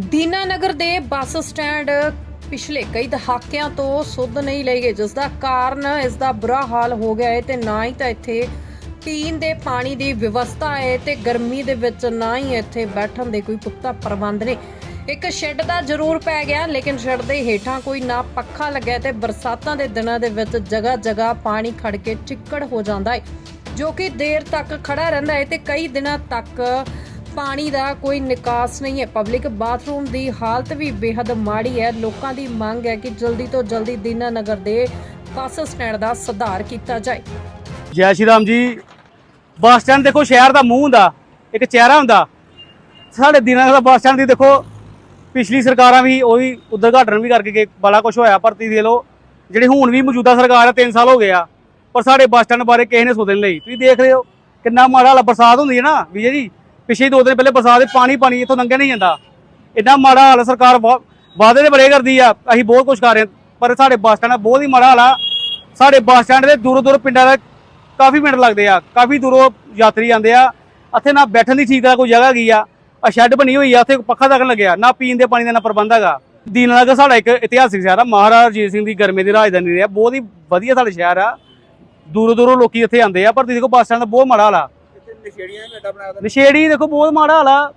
ਦੀਨਾਨਗਰ ਦੇ bus stand ਪਿਛਲੇ ਕਈ ਦਹਾਕਿਆਂ ਤੋਂ ਸੁੱਧ ਨਹੀਂ ਲਈ ਗਏ ਜਿਸ ਦਾ ਕਾਰਨ ਇਸ ਦਾ ਬੁਰਾ ਹਾਲ ਹੋ ਗਿਆ ਹੈ ਤੇ ਨਾ ਹੀ ਤਾਂ ਇੱਥੇ ਪੀਣ ਦੇ ਪਾਣੀ ਦੀ ਵਿਵਸਥਾ ਹੈ ਤੇ ਗਰਮੀ ਦੇ ਵਿੱਚ ਨਾ ਹੀ ਇੱਥੇ ਬੈਠਣ ਦੇ ਕੋਈ ਪੁਖਤਾ ਪ੍ਰਬੰਧ ਨੇ। ਇੱਕ ਸ਼ੈੱਡ ਦਾ ਜ਼ਰੂਰ ਪੈ ਗਿਆ, ਲੇਕਿਨ ਸ਼ੈੱਡ ਦੇ ਹੇਠਾਂ ਕੋਈ ਨਾ ਪੱਖਾ ਲੱਗਿਆ ਤੇ ਬਰਸਾਤਾਂ ਦੇ ਦਿਨਾਂ ਦੇ ਵਿੱਚ ਜਗ੍ਹਾ ਜਗ੍ਹਾ ਪਾਣੀ ਖੜ ਕੇ ਚਿੱਕੜ ਹੋ ਜਾਂਦਾ ਹੈ, ਜੋ ਕਿ ਦੇਰ ਤੱਕ ਖੜਾ ਰਹਿੰਦਾ ਹੈ ਤੇ ਕਈ ਦਿਨਾਂ ਤੱਕ ਪਾਣੀ ਦਾ ਕੋਈ ਨਿਕਾਸ ਨਹੀਂ ਹੈ। ਪਬਲਿਕ ਬਾਥਰੂਮ ਦੀ ਹਾਲਤ ਵੀ ਬੇहद ਮਾੜੀ ਹੈ। ਲੋਕਾਂ ਦੀ ਮੰਗ ਹੈ ਕਿ ਜਲਦੀ ਤੋਂ ਜਲਦੀ ਦੀਨਾ ਨਗਰ ਦੇ ਬੱਸ ਸਟੈਂਡ ਦਾ ਸੁਧਾਰ ਕੀਤਾ ਜਾਏ। ਜੈ ਸ਼੍ਰੀ ਰਾਮ ਜੀ। ਬੱਸ ਸਟੈਂਡ ਦੇਖੋ, ਸ਼ਹਿਰ ਦਾ ਮੂੰਹ ਹੁੰਦਾ, ਇੱਕ ਚਿਹਰਾ ਹੁੰਦਾ। ਸਾਡੇ ਦੀਨਾ ਦਾ ਬੱਸ ਸਟੈਂਡ ਦੀ ਦੇਖੋ, ਪਿਛਲੀ ਸਰਕਾਰਾਂ ਵੀ ਉਹ ਵੀ ਉਦਘਾਟਨ ਵੀ ਕਰਕੇ ਗਏ, ਬੜਾ ਕੁਝ ਹੋਇਆ ਪਰ ਤੁਸੀਂ ਦੇਖ ਲਓ। ਜਿਹੜੇ ਹੁਣ ਵੀ ਮੌਜੂਦਾ ਸਰਕਾਰ ਹੈ 3 ਸਾਲ ਹੋ ਗਏ ਆ, ਪਰ ਸਾਡੇ ਬੱਸ ਸਟੈਂਡ ਬਾਰੇ ਕਿਸੇ ਨੇ ਸੋਚਣ ਲਈ। ਤੁਸੀਂ ਦੇਖ ਰਹੇ ਹੋ, ਕਿੰਨਾ ਮਾੜਾ ਹਾਲ, ਬਰਸਾਤ ਹੁੰਦੀ ਹੈ ਨਾ, ਵਿਜੇ ਜੀ। ਪਿਛੇ ਦੋ ਦਿਨ ਪਹਿਲੇ ਬਰਸਾਤ ਦੇ ਪਾਣੀ ਪਾਣੀ ਇੱਥੋਂ ਲੰਘਿਆ ਨਹੀਂ ਜਾਂਦਾ। ਇੰਨਾ ਮਾੜਾ ਹਾਲ ਆ, ਸਰਕਾਰ ਵਾਅਦੇ ਦੇ ਬੜੇ ਕਰਦੀ ਆ ਅਸੀਂ ਬਹੁਤ ਕੁਝ ਕਰ ਰਹੇ ਪਰ ਸਾਡੇ ਬੱਸ ਸਟੈਂਡ ਦਾ ਬਹੁਤ ਹੀ ਮਾੜਾ ਹਾਲ ਆ। ਸਾਡੇ ਬੱਸ ਸਟੈਂਡ ਦੇ ਦੂਰੋਂ ਦੂਰੋਂ ਪਿੰਡਾਂ ਦਾ ਕਾਫੀ ਮਿੰਟ ਲੱਗਦੇ ਆ ਕਾਫੀ ਦੂਰੋਂ ਯਾਤਰੀ ਆਉਂਦੇ ਆ। ਇੱਥੇ ਨਾ ਬੈਠਣ ਦੀ ਠੀਕ ਤਰ੍ਹਾਂ ਕੋਈ ਜਗ੍ਹਾ ਗਈ ਆ ਆ ਸ਼ੈੱਡ ਬਣੀ ਹੋਈ ਆ ਉੱਥੇ ਪੱਖਾ ਤੱਕ ਲੱਗਿਆ ਨਾ ਪੀਣ ਦੇ ਪਾਣੀ ਦਾ ਨਾ ਪ੍ਰਬੰਧ ਹੈਗਾ। ਦੀਨਾਨਗਰ ਸਾਡਾ ਇੱਕ ਇਤਿਹਾਸਿਕ ਸ਼ਹਿਰ ਆ ਮਹਾਰਾਜਾ ਰਣਜੀਤ ਸਿੰਘ ਦੀ ਗਰਮੇ ਦੀ ਰਾਜਧਾਨੀ ਰਿਹਾ ਬਹੁਤ ਹੀ ਵਧੀਆ ਸਾਡਾ ਸ਼ਹਿਰ ਆ। ਦੂਰੋਂ ਦੂਰੋਂ ਲੋਕੀ ਇੱਥੇ ਆਉਂਦੇ ਆ ਪਰ ਤੁਸੀਂ ਦੇਖੋ ਬੱਸ ਸਟੈਂਡ ਦਾ ਬਹੁਤ ਮਾੜਾ ਹਾਲ ਆ। ਨਸ਼ੇੜੀਆਂ ਨੇ ਅੱਡਾ ਬਣਾਇਆ ਨਸ਼ੇੜੀ ਦੇਖੋ ਬਹੁਤ ਮਾੜਾ ਹਾਲ ਆ।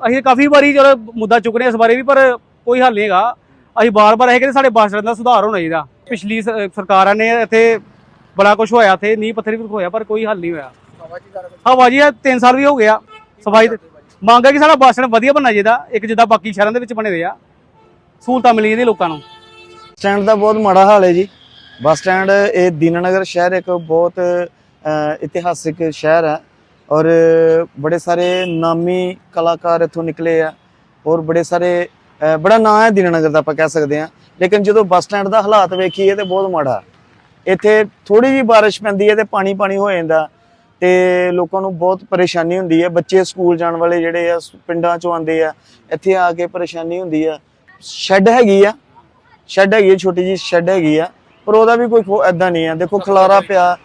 ਅਸੀਂ ਕਾਫੀ ਵਾਰੀ ਚਲੋ ਮੁੱਦਾ ਚੁੱਕਨੇ ਇਸ ਬਾਰੇ ਵੀ ਪਰ ਕੋਈ ਹੱਲ ਨਹੀਂ ਹੈਗਾ। ਅਸੀਂ ਬਾਰ-ਬਾਰ ਇਹ ਕਹਿੰਦੇ ਸਾਡੇ ਬੱਸ ਸਟੈਂਡ ਦਾ ਸੁਧਾਰ ਹੋਣਾ ਚਾਹੀਦਾ। ਪਿਛਲੀ ਸ- ਸਰਕਾਰਾਂ ਨੇ ਇੱਥੇ ਬੜਾ ਕੁਝ ਹੋਇਆ ਇੱਥੇ ਨੀਂਹ ਪੱਥਰ ਵੀ ਹੋਇਆ ਪਰ ਕੋਈ ਹੱਲ ਨਹੀਂ ਹੋਇਆ। ਹਵਾ ਜੀ ਕੁਝ ਹਵਾ ਜੀ 3 ਸਾਲ ਵੀ ਹੋ ਗਿਆ। ਸਫ਼ਾਈ ਤੇ ਮੰਗ ਹੈ ਕਿ ਸਾਡਾ ਬੱਸ ਸਟੈਂਡ ਵਧੀਆ ਬਣਨਾ ਚਾਹੀਦਾ। ਇੱਕ ਜਿੱਦਾਂ ਬਾਕੀ ਸ਼ਹਿਰਾਂ ਦੇ ਵਿੱਚ ਬਣੇ ਹੋਏ ਆ। ਸਹੂਲਤਾਂ ਮਿਲੀ ਜਾਂਦੀਆਂ ਲੋਕਾਂ ਨੂੰ। ਸਟੈਂਡ ਦਾ ਬਹੁਤ ਮਾੜਾ ਹਾਲ ਹੈ ਜੀ। ਬੱਸ ਸਟੈਂਡ ਇਹ ਦੀਨਾਨਗਰ ਸ਼ਹਿਰ ਇੱਕ ਬਹੁਤ ਅ, ਇਤਿਹਾਸਿਕ ਸ਼ਹਿਰ ਹੈ। ਔਰ ਬੜੇ ਸਾਰੇ ਨਾਮੀ ਕਲਾਕਾਰ ਇੱਥੋਂ ਨਿਕਲੇ ਆ ਔਰ ਬੜੇ ਸਾਰੇ ਬੜਾ ਨਾਂ ਹੈ ਦੀਨਾਨਗਰ ਦਾ ਆਪਾਂ ਕਹਿ ਸਕਦੇ ਹਾਂ। ਲੇਕਿਨ ਜਦੋਂ ਬੱਸ ਸਟੈਂਡ ਦਾ ਹਾਲਾਤ ਵੇਖੀਏ ਤੇ ਬਹੁਤ ਮਾੜਾ। ਇੱਥੇ ਥੋੜੀ ਜਿਹੀ ਬਾਰਿਸ਼ ਪੈਂਦੀ ਹੈ ਤੇ ਪਾਣੀ ਪਾਣੀ ਹੋ ਜਾਂਦਾ ਤੇ ਲੋਕਾਂ ਨੂੰ ਬਹੁਤ ਪਰੇਸ਼ਾਨੀ ਹੁੰਦੀ ਹੈ। ਬੱਚੇ ਸਕੂਲ ਜਾਣ ਵਾਲੇ ਜਿਹੜੇ ਆ ਪਿੰਡਾਂ ਚੋਂ ਆਉਂਦੇ ਆ ਇੱਥੇ ਆ ਕੇ ਪਰੇਸ਼ਾਨੀ ਹੁੰਦੀ ਆ। ਸ਼ੈੱਡ ਹੈਗੀ ਆ ਸ਼ੈੱਡ ਹੈਗੀ ਆ, ਛੋਟੀ ਜੀ ਸ਼ੈੱਡ ਹੈਗੀ ਆ ਪਰ ਉਹਦਾ ਵੀ ਕੋਈ ਐਦਾਂ ਨਹੀਂ ਆ। ਦੇਖੋ ਖਲਾਰਾ ਪਿਆ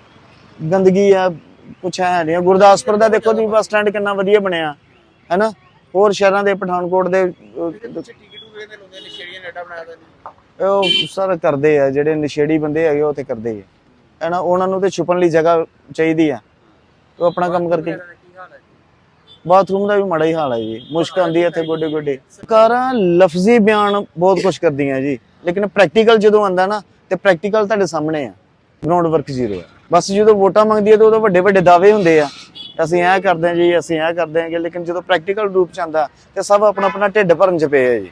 ਗੰਦਗੀ ਆ ਕੁਛ ਹੈ ਨਹੀਂ। ਗੁਰਦਾਸਪੁਰ ਦਾ ਦੇਖੋ ਜੀ, ਬੱਸ ਸਟੈਂਡ ਕਿੰਨਾ ਵਧੀਆ ਬਣਿਆ, ਹੈਨਾ? ਹੋਰ ਸ਼ਹਿਰਾਂ ਦੇ, ਪਠਾਨਕੋਟ ਦੇ ਉਹ ਸਰ ਕਰਦੇ ਆ, ਜਿਹੜੇ ਨਸ਼ੇੜੀ ਬੰਦੇ ਹੈਗੇ, ਉਹ ਤੇ ਕਰਦੇ ਆ। ਹੈਨਾ, ਉਹਨਾਂ ਨੂੰ ਤੇ ਛੁਪਣ ਲਈ ਜਗ੍ਹਾ ਚਾਹੀਦੀ ਆ। ਉਹ ਆਪਣਾ ਕੰਮ ਕਰਕੇ ਬਾਥਰੂਮ ਦਾ ਵੀ ਮਾੜਾ ਹੀ ਹਾਲ ਹੈ ਜੀ। ਮੁਸ਼ਕ ਆਉਂਦੀ ਹੈ ਇੱਥੇ ਗੋਡੇ ਗੋਡੇ ਸਰਕਾਰਾਂ ਲਫ਼ਜ਼ੀ ਬਿਆਨ ਬਹੁਤ ਕੁਝ ਕਰਦੀਆਂ ਜੀ। ਲੇਕਿਨ ਪ੍ਰੈਕਟੀਕਲ ਜਦੋਂ ਆਂਦਾ ਨਾ, ਤੇ ਪ੍ਰੈਕਟੀਕਲ ਤੁਹਾਡੇ ਸਾਹਮਣੇ ਆ। ਗਰਾਊਂਡ ਵਰਕ ਜ਼ੀਰੋ ਹੈ ਬਸ ਜਦੋਂ ਵੋਟਾਂ ਮੰਗਦੀ ਹੈ ਤਾਂ ਉਦੋਂ ਵੱਡੇ ਵੱਡੇ ਦਾਅਵੇ ਹੁੰਦੇ ਆ। ਅਸੀਂ ਇਹ ਕਰਦੇ ਹਾਂ ਜੀ, ਅਸੀਂ ਇਹ ਕਰਦੇ ਹਾਂ ਲੇਕਿਨ ਜਦੋਂ ਪ੍ਰੈਕਟੀਕਲ ਰੂਪ ਚ ਆਂਦਾ ਤੇ ਸਭ ਆਪਣਾ ਆਪਣਾ ਢਿੱਡ ਭਰਨ ਚ ਪਏ ਆ ਜੀ।